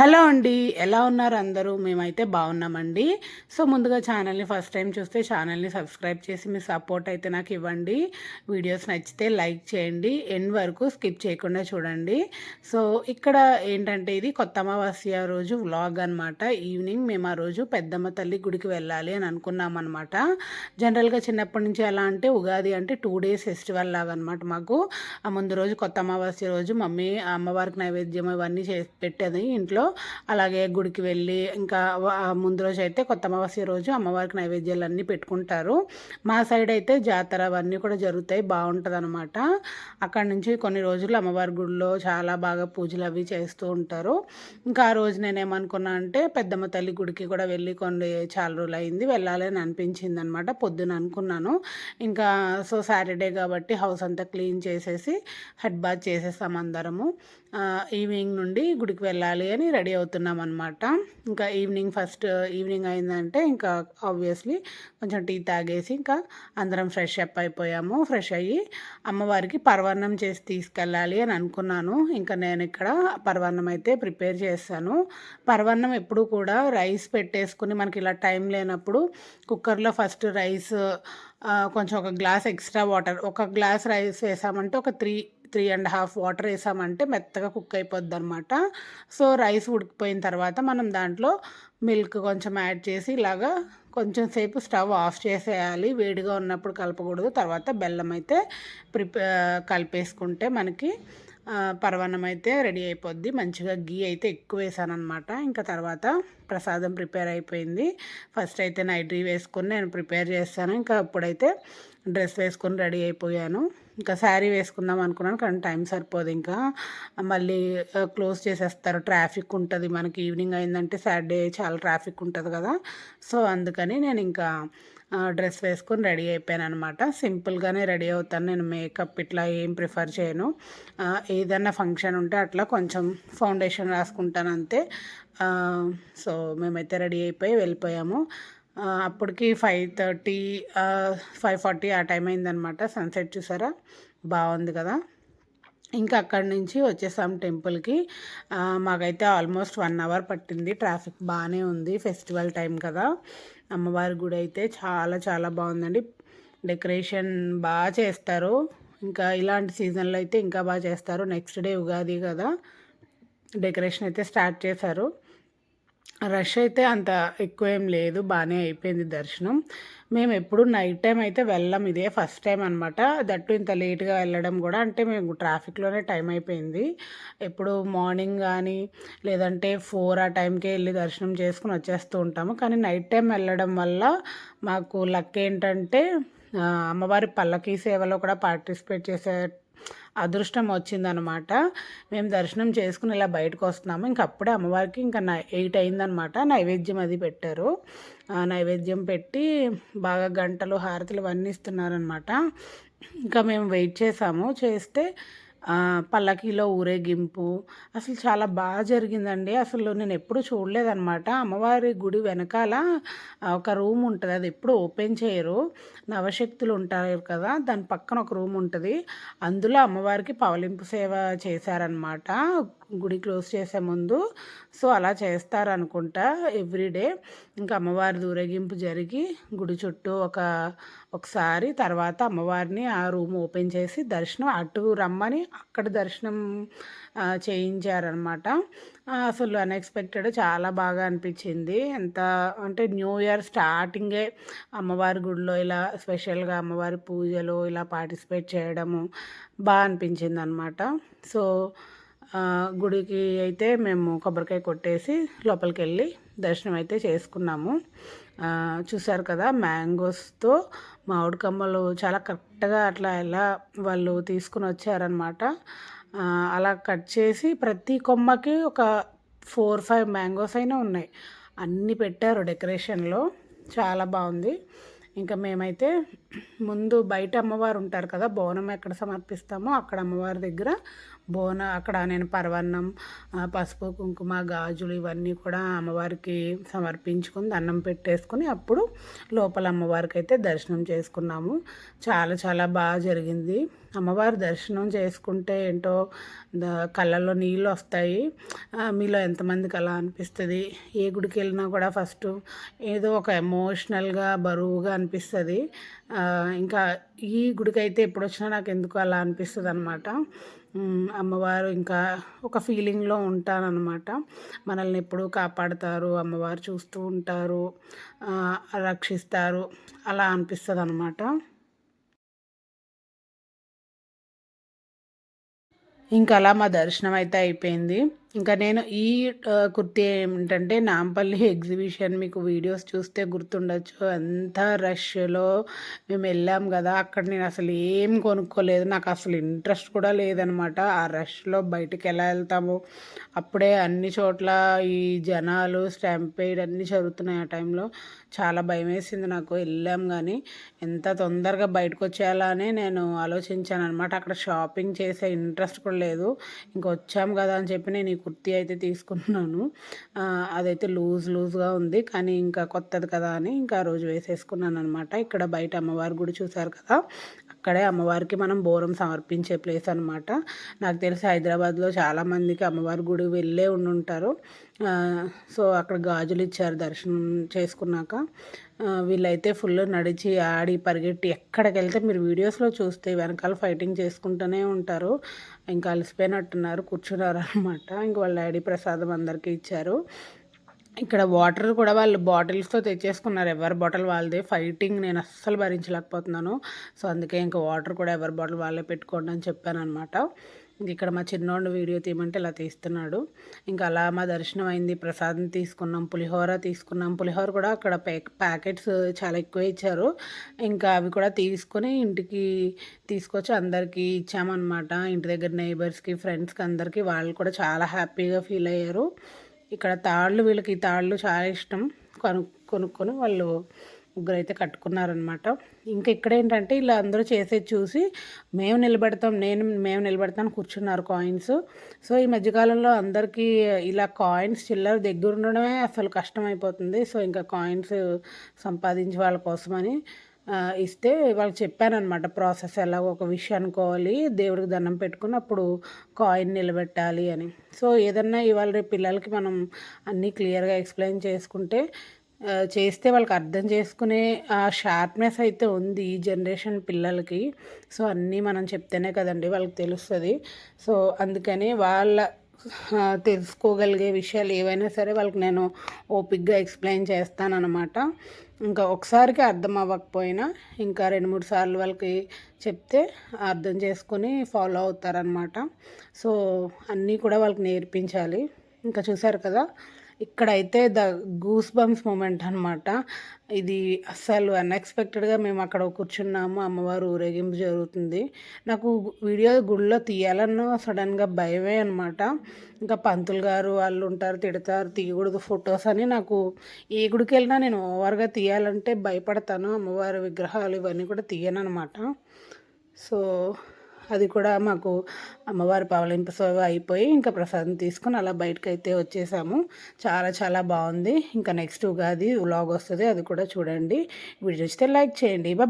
Hello అండి ఎలా ఉన్నారు అందరూ? మేమైతే బాగున్నామండి. సో ముందుగా ఛానల్ని ఫస్ట్ టైం చూస్తే ఛానల్ని సబ్స్క్రైబ్ చేసి మీ సపోర్ట్ అయితే నాకు ఇవ్వండి. వీడియోస్ నచ్చితే లైక్ చేయండి. ఎండ్ వరకు స్కిప్ చేయకుండా చూడండి. సో ఇక్కడ ఏంటంటే ఇది కొత్త అమావాస్య రోజు వ్లాగ్ అనమాట ఈవినింగ్ మేము ఆ రోజు పెద్దమ్మ తల్లి గుడికి వెళ్ళాలి అని అనుకున్నాం అనమాట జనరల్గా చిన్నప్పటి నుంచి ఎలా అంటే ఉగాది అంటే టూ డేస్ ఫెస్టివల్ లాగా అనమాట మాకు. ఆ ముందు రోజు కొత్త అమావాస్య రోజు మమ్మీ అమ్మవారికి నైవేద్యం ఇవన్నీ చేసి పెట్టేది ఇంట్లో. అలాగే గుడికి వెళ్ళి ఇంకా ముందు రోజు అయితే కొత్త అమావాస్య రోజు అమ్మవారికి నైవేద్యాలు అన్నీ పెట్టుకుంటారు. మా సైడ్ అయితే జాతర అవన్నీ కూడా జరుగుతాయి. బాగుంటుంది అనమాట అక్కడ నుంచి కొన్ని రోజులు అమ్మవారి గుడిలో చాలా బాగా పూజలు అవి చేస్తూ ఉంటారు. ఇంకా ఆ రోజు నేను ఏమనుకున్నా అంటే పెద్దమ్మ తల్లి గుడికి కూడా వెళ్ళి కొన్ని చాలా రోజులు అయింది. వెళ్ళాలి అని అనిపించింది అనమాట పొద్దున అనుకున్నాను. ఇంకా సో సాటర్డే కాబట్టి హౌస్ అంతా క్లీన్ చేసేసి హెడ్ బాత్ చేసేసాం అందరము. ఈవినింగ్ నుండి గుడికి వెళ్ళాలి అని రెడీ అవుతున్నాం అనమాట ఇంకా ఈవినింగ్ ఫస్ట్ ఈవినింగ్ అయిందంటే ఇంకా ఆబ్వియస్లీ కొంచెం టీ తాగేసి ఇంకా అందరం ఫ్రెష్ అప్ అయిపోయాము. ఫ్రెష్ అయ్యి అమ్మవారికి పరవాన్నం చేసి తీసుకెళ్ళాలి అని అనుకున్నాను. ఇంకా నేను ఇక్కడ పరవాన్నం అయితే ప్రిపేర్ చేస్తాను పరవాన్నం ఎప్పుడు కూడా రైస్ పెట్టేసుకుని మనకి ఇలా టైం లేనప్పుడు కుక్కర్లో ఫస్ట్ రైస్ కొంచెం ఒక గ్లాస్ ఎక్స్ట్రా వాటర్ ఒక గ్లాస్ రైస్ వేసామంటే ఒక three three and half water వేసామంటే మెత్తగా కుక్ అయిపోద్ది అనమాట సో రైస్ ఉడికిపోయిన తర్వాత మనం దాంట్లో మిల్క్ కొంచెం యాడ్ చేసి ఇలాగా కొంచెం సేపు స్టవ్ ఆఫ్ చేసేయాలి. వేడిగా ఉన్నప్పుడు కలపకూడదు. తర్వాత బెల్లం అయితే ప్రిపే కలిపేసుకుంటే మనకి ఆ, పరవన్నం అయితే రెడీ అయిపోద్ది. మంచిగా గీ అయితే ఎక్కువ వేసాను అనమాట ఇంకా తర్వాత ప్రసాదం ప్రిపేర్ అయిపోయింది. ఫస్ట్ అయితే నైట్ డ్రీ వేసుకొని నేను ప్రిపేర్ చేస్తాను. ఇంకా అప్పుడైతే డ్రెస్ వేసుకొని రెడీ అయిపోయాను. ఇంకా శారీ వేసుకుందాం అనుకున్నాను కానీ టైం సరిపోదు ఇంకా. మళ్ళీ క్లోజ్ చేసేస్తారు. ట్రాఫిక్ ఉంటుంది. మనకి ఈవినింగ్ అయిందంటే సాటర్డే చాలా ట్రాఫిక్ ఉంటుంది కదా. సో అందుకని నేను ఇంకా డ్రెస్ వేసుకొని రెడీ అయిపోయాను అనమాట సింపుల్గానే రెడీ అవుతాను. నేను మేకప్ ఇట్లా ఏం ప్రిఫర్ చేయను. ఏదన్నా ఫంక్షన్ ఉంటే అట్లా కొంచెం ఫౌండేషన్ రాసుకుంటాను అంతే. సో మేమైతే రెడీ అయిపోయి వెళ్ళిపోయాము. అప్పటికి ఫైవ్ థర్టీ ఫైవ్ ఫార్టీ ఆ టైం అయిందనమాట సన్సెట్ చూసారా? బాగుంది కదా. ఇంకా అక్కడి నుంచి వచ్చేసాం టెంపుల్కి. మాకైతే ఆల్మోస్ట్ వన్ అవర్ పట్టింది. ట్రాఫిక్ బాగానే ఉంది. ఫెస్టివల్ టైం కదా. అమ్మవారి గుడి అయితే చాలా చాలా బాగుందండి. డెకరేషన్ బాగా చేస్తారు. ఇంకా ఇలాంటి సీజన్లో అయితే ఇంకా బాగా చేస్తారు. నెక్స్ట్ డే ఉగాది కదా. డెకరేషన్ అయితే స్టార్ట్ చేశారు. రష్ అయితే అంత ఎక్కువ ఏం లేదు బాగానే అయిపోయింది దర్శనం. మేము ఎప్పుడు నైట్ టైం అయితే వెళ్ళాం ఇదే ఫస్ట్ టైం అనమాట దట్టు ఇంత లేట్గా వెళ్ళడం కూడా అంటే మేము ట్రాఫిక్లోనే టైం అయిపోయింది. ఎప్పుడు మార్నింగ్ కానీ లేదంటే ఫోర్ ఆ టైంకే వెళ్ళి దర్శనం చేసుకుని వచ్చేస్తూ ఉంటాము. కానీ నైట్ టైం వెళ్ళడం వల్ల మాకు లక్ ఏంటంటే అమ్మవారి పల్లకీ సేవలో కూడా పార్టిసిపేట్ చేసే అదృష్టం వచ్చిందనమాట. మేము దర్శనం చేసుకుని ఇలా బయటకు వస్తున్నాము. ఇంక అప్పుడే అమ్మవారికి ఇంకా ఎయిట్ అయిందనమాట. నైవేద్యం అది పెట్టారు. ఆ నైవేద్యం పెట్టి బాగా గంటలు హారతులు ఇవన్నీ ఇస్తున్నారనమాట. ఇంకా మేము వెయిట్ చేసాము. చేస్తే పల్లకీలో ఊరేగింపు. అసలు చాలా బాగా జరిగిందండి. అసలు నేను ఎప్పుడు చూడలేదన్నమాట. అమ్మవారి గుడి వెనకాల ఒక రూమ్ ఉంటుంది. అది ఎప్పుడు ఓపెన్ చేయరు. నవశక్తులు ఉంటారు కదా దాని పక్కన ఒక రూమ్ ఉంటుంది. అందులో అమ్మవారికి పవలింపు సేవ చేశారనమాట గుడి క్లోజ్ చేసే ముందు. సో అలా చేస్తారనుకుంటా ఎవ్రీడే ఇంకా అమ్మవారి ఊరేగింపు జరిగి గుడి చుట్టూ ఒక ఒకసారి తర్వాత అమ్మవారిని ఆ రూమ్ ఓపెన్ చేసి దర్శనం అటు రమ్మని అక్కడ దర్శనం చేయించారనమాట. అసలు అన్ఎక్స్పెక్టెడ్ చాలా బాగా అనిపించింది. ఎంత అంటే న్యూ ఇయర్ స్టార్టింగే అమ్మవారి గుడిలో ఇలా స్పెషల్గా అమ్మవారి పూజలు ఇలా పార్టిసిపేట్ చేయడము బాగా అనిపించింది అనమాట సో గుడికి అయితే మేము కొబ్బరికాయ కొట్టేసి లోపలికి వెళ్ళి దర్శనం అయితే చేసుకున్నాము చూశారు చూసారు కదా మ్యాంగోస్తో మామిడి కమ్మలు చాలా కరెక్ట్గా అట్లా ఎలా వాళ్ళు తీసుకుని వచ్చారనమాట అలా కట్ చేసి ప్రతి కొమ్మకి ఒక ఫోర్ ఫైవ్ మ్యాంగోస్ అయినా ఉన్నాయి. అన్నీ పెట్టారు డెకరేషన్లో. చాలా బాగుంది. ఇంకా మేమైతే ముందు బయట అమ్మవారు ఉంటారు కదా బోనం ఎక్కడ సమర్పిస్తామో అక్కడ అమ్మవారి దగ్గర బోన అక్కడ నేను పరవన్నం పసుపు కుంకుమ గాజులు ఇవన్నీ కూడా అమ్మవారికి సమర్పించుకొని దండం పెట్టేసుకుని అప్పుడు లోపల అమ్మవారికి అయితే దర్శనం చేసుకున్నాము. చాలా చాలా బాగా జరిగింది. అమ్మవారి దర్శనం చేసుకుంటే ఏంటో కళ్ళల్లో నీళ్ళు వస్తాయి. మీలో ఎంతమందికి అలా అనిపిస్తుంది? ఏ గుడికి వెళ్ళినా కూడా ఫస్ట్ ఏదో ఒక ఎమోషనల్గా బరువుగా అనిపిస్తుంది. ఇంకా ఈ గుడికైతే ఎప్పుడు వచ్చినా నాకు ఎందుకు అలా అనిపిస్తుంది అనమాట అమ్మవారు ఇంకా ఒక ఫీలింగ్లో ఉంటానన్నమాట మనల్ని ఎప్పుడూ కాపాడుతారు అమ్మవారు చూస్తూ ఉంటారు రక్షిస్తారు అలా అనిపిస్తుంది అనమాట ఇంకా అలా మా దర్శనం అయితే అయిపోయింది. ఇంకా నేను ఈ కుర్తీ ఏమిటంటే నాంపల్లి ఎగ్జిబిషన్ మీకు వీడియోస్ చూస్తే గుర్తుండొచ్చు. అంత రష్లో మేము వెళ్ళాం కదా అక్కడ నేను అసలు ఏం కొనుక్కోలేదు. నాకు అసలు ఇంట్రెస్ట్ కూడా లేదనమాట. ఆ రష్లో బయటికి ఎలా వెళ్తాము? అప్పుడే అన్ని చోట్ల ఈ జనాలు స్టాంపేడ్ అన్నీ జరుగుతున్నాయి ఆ టైంలో. చాలా భయం వేసింది నాకు. వెళ్ళాం కానీ ఎంత తొందరగా బయటకు వచ్చేయాలని నేను ఆలోచించాను అనమాట అక్కడ షాపింగ్ చేసే ఇంట్రెస్ట్ కూడా లేదు. ఇంకా కదా అని చెప్పి నేను కుర్తీ అయితే తీసుకున్నాను. అదైతే లూజ్ లూజ్గా ఉంది. కానీ ఇంకా కొత్తది కదా అని ఇంకా రోజు వేసేసుకున్నాను అనమాట ఇక్కడ బయట అమ్మవారి గుడి చూసారు కదా. అక్కడే అమ్మవారికి మనం బోరం సమర్పించే ప్లేస్ అనమాట నాకు తెలిసి హైదరాబాద్లో చాలామందికి అమ్మవారి గుడి వెళ్ళే ఉండుంటారు. సో అక్కడ గాజులు ఇచ్చారు దర్శనం చేసుకున్నాక. వీళ్ళైతే ఫుల్ నడిచి ఆడి పరిగెట్టి ఎక్కడికి వెళ్తే మీరు వీడియోస్లో చూస్తే వెనకాల ఫైటింగ్ చేసుకుంటూనే ఉంటారు. ఇంకా అలసిపోయినట్టున్నారు కూర్చున్నారు అనమాట ఇంక వాళ్ళ డాడీ ప్రసాదం అందరికీ ఇచ్చారు. ఇక్కడ వాటర్ కూడా వాళ్ళు బాటిల్స్తో తెచ్చేసుకున్నారు. ఎవరి బాటిల్ వాళ్ళదే. ఫైటింగ్ నేను అస్సలు భరించలేకపోతున్నాను. సో అందుకే ఇంకా వాటర్ కూడా ఎవరి బాటిల్ వాళ్ళే పెట్టుకోండి అని చెప్పాను అనమాట ఇక్కడ మా చిన్నోడు వీడియో తీయమంటే ఇలా తీస్తున్నాడు. ఇంకా అలా మా దర్శనం అయింది. ప్రసాదం తీసుకున్నాం పులిహోర తీసుకున్నాం. పులిహోర కూడా అక్కడ ప్యాకెట్స్ చాలా ఎక్కువ ఇచ్చారు. ఇంకా అవి కూడా తీసుకొని ఇంటికి తీసుకొచ్చి అందరికీ ఇచ్చామన్నమాట. ఇంటి దగ్గర నైబర్స్కి ఫ్రెండ్స్కి అందరికీ వాళ్ళు కూడా చాలా హ్యాపీగా ఫీల్ అయ్యారు. ఇక్కడ తాళ్ళు వీళ్ళకి తాళ్ళు చాలా ఇష్టం. కొను కొనుక్కొని వాళ్ళు ముగ్గురు అయితే కట్టుకున్నారనమాట ఇంకా ఇక్కడ ఏంటంటే ఇలా అందరూ చేసేది చూసి మేము నిలబెడతాం నేను మేము నిలబెడతాను కూర్చున్నారు కాయిన్స్. సో ఈ మధ్యకాలంలో అందరికీ ఇలా కాయిన్స్ చిల్లర దగ్గర ఉండడమే అసలు కష్టమైపోతుంది. సో ఇంకా కాయిన్స్ సంపాదించే వాళ్ళ కోసమని ఇస్తే వాళ్ళకి చెప్పానమాట ప్రాసెస్ ఎలా ఒక విషయం అనుకోవాలి దేవుడికి దండం పెట్టుకుని అప్పుడు కాయిన్ నిలబెట్టాలి అని. సో ఏదన్నా ఇవాళ రేపు పిల్లలకి మనం అన్నీ క్లియర్గా ఎక్స్ప్లెయిన్ చేసుకుంటే చేస్తే వాళ్ళకి అర్థం చేసుకునే ఆ షార్ప్నెస్ అయితే ఉంది ఈ జనరేషన్ పిల్లలకి. సో అన్నీ మనం చెప్తేనే కదండి వాళ్ళకి తెలుస్తుంది. సో అందుకని వాళ్ళ తెలుసుకోగలిగే విషయాలు ఏవైనా సరే వాళ్ళకి నేను ఓపిక్గా ఎక్స్ప్లెయిన్ చేస్తానన్నమాట. ఇంకా ఒకసారికి అర్థం అవ్వకపోయినా ఇంకా రెండు మూడు సార్లు వాళ్ళకి చెప్తే అర్థం చేసుకొని ఫాలో అవుతారనమాట సో అన్నీ కూడా వాళ్ళకి నేర్పించాలి. ఇంకా చూసారు కదా ఇక్కడైతే ద గూస్ బంప్స్ మూమెంట్ అనమాట ఇది అస్సలు అన్ఎక్స్పెక్టెడ్గా మేము అక్కడ కూర్చున్నాము అమ్మవారు ఊరేగింపు జరుగుతుంది. నాకు వీడియో గుడిలో తీయాలన్న సడన్గా భయమే అనమాట ఇంకా పంతులు గారు వాళ్ళు ఉంటారు తిడతారు తీయకూడదు ఫొటోస్ అని నాకు ఏ గుడికి వెళ్ళినా నేను ఓవర్గా తీయాలంటే భయపడతాను. అమ్మవారి విగ్రహాలు ఇవన్నీ కూడా తీయను అనమాట సో అది కూడా మాకు అమ్మవారి పవలింపు సేవ అయిపోయి ఇంకా ప్రసాదం తీసుకుని అలా బయటకు అయితే వచ్చేసాము. చాలా చాలా బాగుంది. ఇంకా నెక్స్ట్ ఉగాది వ్లాగ్ వస్తుంది అది కూడా చూడండి. వీడియో వస్తే లైక్ చేయండి. బాబా